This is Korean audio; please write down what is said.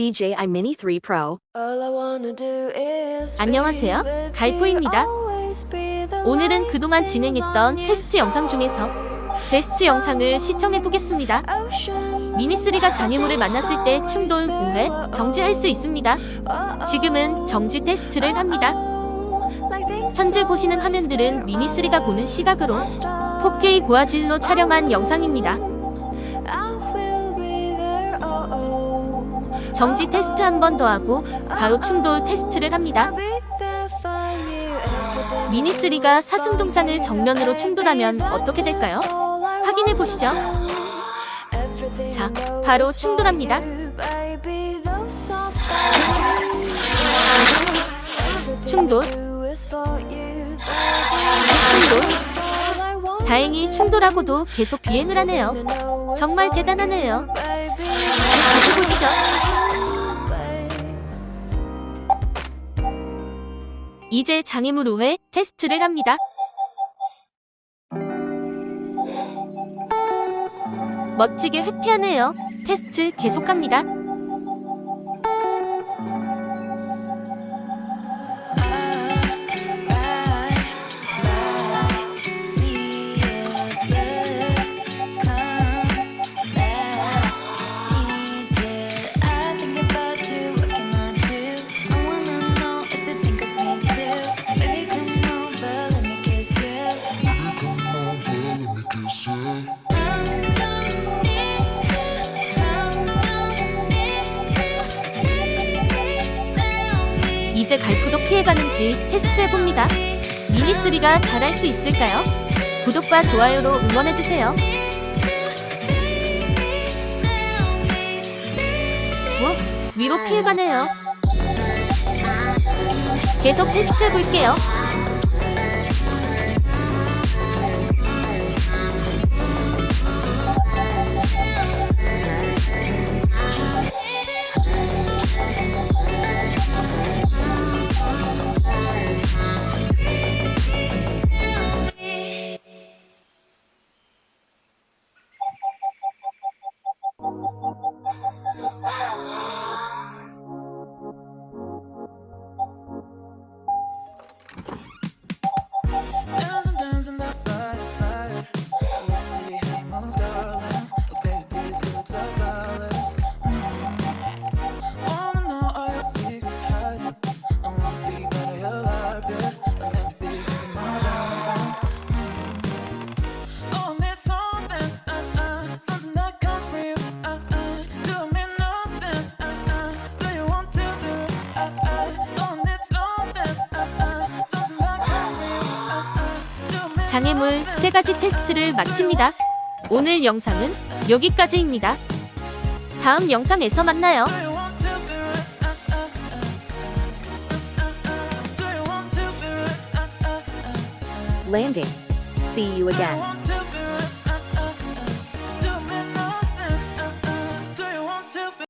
DJI Mini 3 Pro. 안녕하세요. 갈포입니다. 오늘은 그동안 진행했던 테스트 영상 중에서 베스트 영상을 시청해 보겠습니다. 미니3가 장애물을 만났을 때 충돌 5회 정지할 수 있습니다. 지금은 정지 테스트를 합니다. 현재 보시는 화면들은 미니3가 보는 시각으로 4K 고화질로 촬영한 영상입니다. 정지 테스트 한 번 더 하고 바로 충돌 테스트를 합니다. 미니3가 사슴동산을 정면으로 충돌하면 어떻게 될까요? 확인해 보시죠. 자, 바로 충돌합니다. 충돌. 충돌. 다행히 충돌하고도 계속 비행을 하네요. 정말 대단하네요. 보시죠. 이제 장애물 5회 테스트를 합니다. 멋지게 회피하네요. 테스트 계속합니다. 이제 갈프도 피해가는지 테스트해봅니다. 미니3가 잘할 수 있을까요? 구독과 좋아요로 응원해주세요. 뭐? 위로 피해가네요. 계속 테스트해볼게요. 장애물 세 가지 테스트를 마칩니다. 오늘 영상은 여기까지입니다. 다음 영상에서 만나요. Uh, uh, uh. Uh, uh, uh. Landing. See you again.